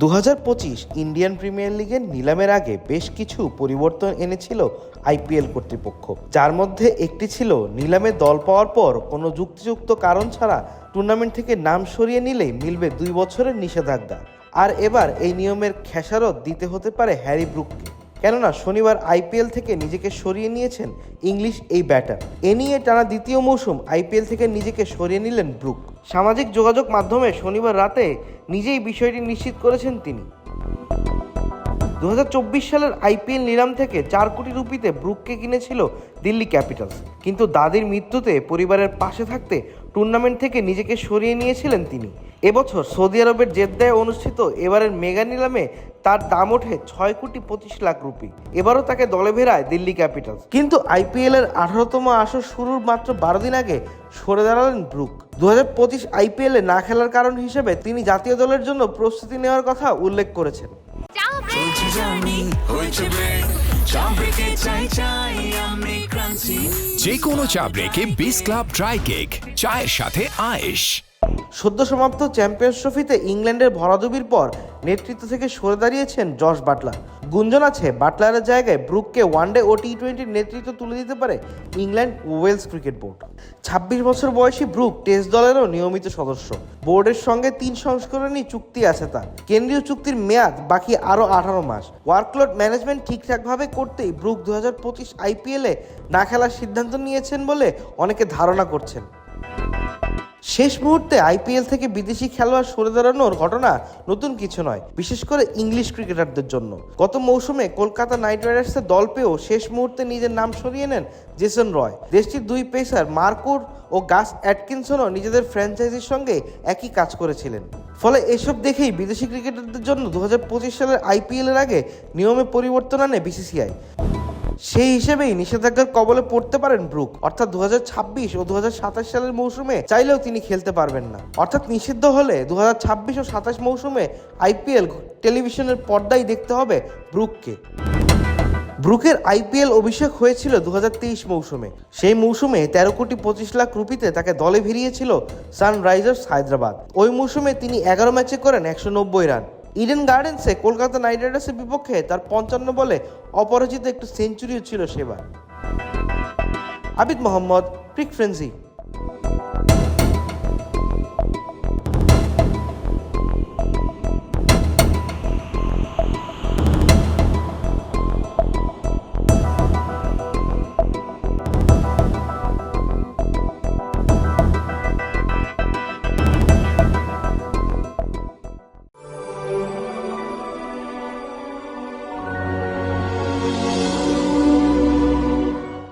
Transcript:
দু হাজার পঁচিশ ইন্ডিয়ান প্রিমিয়ার লিগের নিলামের আগে বেশ কিছু পরিবর্তন এনেছিল আইপিএল কর্তৃপক্ষ, যার মধ্যে একটি ছিল নিলামে দল পাওয়ার পর কোনো যুক্তিযুক্ত কারণ ছাড়া টুর্নামেন্ট থেকে নাম সরিয়ে নিলেই মিলবে দুই বছরের নিষেধাজ্ঞা। আর এবার এই নিয়মের খেসারত দিতে হতে পারে হ্যারি ব্রুককে। কেননা শনিবার আইপিএল থেকে নিজেকে সরিয়ে নিয়েছেন ইংলিশ এই ব্যাটার। এ নিয়ে টানা দ্বিতীয় মৌসুম আইপিএল থেকে নিজেকে সরিয়ে নিলেন ব্রুক। সামাজিক যোগাযোগ মাধ্যমে শনিবার রাতে নিজেই বিষয়টি নিশ্চিত করেছেন তিনি। দু হাজার চব্বিশ সালের আইপিএল নিলাম থেকে চার কোটি রুপিতে ব্রুককে কিনেছিল দিল্লি ক্যাপিটালস। কিন্তু দাদির মৃত্যুতে পরিবারের পাশে থাকতে টুর্নামেন্ট থেকে নিজেকে সরিয়ে নিয়েছিলেন তিনি। এবছর সৌদি আরবের জেদ্দায় অনুষ্ঠিত এবারের মেগা নিলামে তার দাম ওঠে ছয় কোটি পঁচিশ লাখ রুপি। এবারও তাকে দলে ভেড়ায় দিল্লি ক্যাপিটালস। কিন্তু আইপিএল এর আঠারোতম আসর শুরুর মাত্র বারো দিন আগে সরে দাঁড়ালেন ব্রুক। দু হাজার পঁচিশ আইপিএলে না খেলার কারণ হিসেবে তিনি জাতীয় দলের জন্য প্রস্তুতি নেওয়ার কথা উল্লেখ করেছেন। যে কোনো চা ব্রেকে বিস ক্লাব ড্রাই কেক চায়ের সাথে আয়েশ। সদ্য সমাপ্ত চ্যাম্পিয়ন্স ট্রফিতে ইংল্যান্ডের ভরাডুবির পর নেতৃত্ব থেকে সরে দাঁড়িয়েছেন জশ বাটলার। গুঞ্জন আছে, বাটলারের জায়গায় ব্রুককে ওয়ানডে ও টি টোয়েন্টির নেতৃত্ব তুলে দিতে পারে ইংল্যান্ড ওয়েলস ক্রিকেট বোর্ড। ছাব্বিশ বছর বয়সী ব্রুক টেস্ট দলেরও নিয়মিত সদস্য। বোর্ডের সঙ্গে তিন সংস্করণই চুক্তি আছে তার। কেন্দ্রীয় চুক্তির মেয়াদ বাকি আরও আঠারো মাস। ওয়ার্কলোড ম্যানেজমেন্ট ঠিকঠাকভাবে করতেই ব্রুক দু হাজার পঁচিশ আইপিএলে না খেলার সিদ্ধান্ত নিয়েছেন বলে অনেকে ধারণা করছেন। শেষ মুহূর্তে আইপিএল থেকে বিদেশি খেলোয়াড় সরে দাঁড়ানোর ঘটনা নতুন কিছু নয়, বিশেষ করে ইংলিশ ক্রিকেটারদের জন্য। গত মৌসুমে কলকাতা নাইট রাইডার্সের দল পেয়েও শেষ মুহূর্তে নিজের নাম সরিয়ে নেন জেসন রয়। দেশটির দুই পেসার মার্কুর ও গাস অ্যাটকিনসনও নিজেদের ফ্র্যাঞ্চাইজির সঙ্গে একই কাজ করেছিলেন। ফলে এসব দেখেই বিদেশি ক্রিকেটারদের জন্য দু হাজার পঁচিশ সালের আইপিএল এর আগে নিয়মে পরিবর্তন আনে বিসিসিআই। সেই হিসেবেই নিষেধাজ্ঞার কবলে পড়তে পারেন ব্রুক। অর্থাৎ দু হাজার ছাব্বিশ ও দু হাজার সাতাশ সালের মৌসুমে চাইলেও তিনি খেলতে পারবেন না। অর্থাৎ নিষিদ্ধ হলে দু হাজার ছাব্বিশ ও সাতাশ মৌসুমে আইপিএল টেলিভিশনের পর্দায় দেখতে হবে ব্রুককে। ব্রুকের আইপিএল অভিষেক হয়েছিল দু হাজার তেইশ মৌসুমে। সেই মৌসুমে তেরো কোটি পঁচিশ লাখ রুপিতে তাকে দলে ভিড়িয়েছিল সানরাইজার্স হায়দ্রাবাদ। ওই মৌসুমে তিনি এগারো ম্যাচে করেন একশো নব্বই রান। ইডেন গার্ডেন্সে কলকাতা নাইট রাইডার্সের বিপক্ষে তার পঞ্চান্ন বলে অপরাজিত একটু সেঞ্চুরিও ছিল সেবার। আবিদ মোহাম্মদ প্রিক ফ্রেন্সি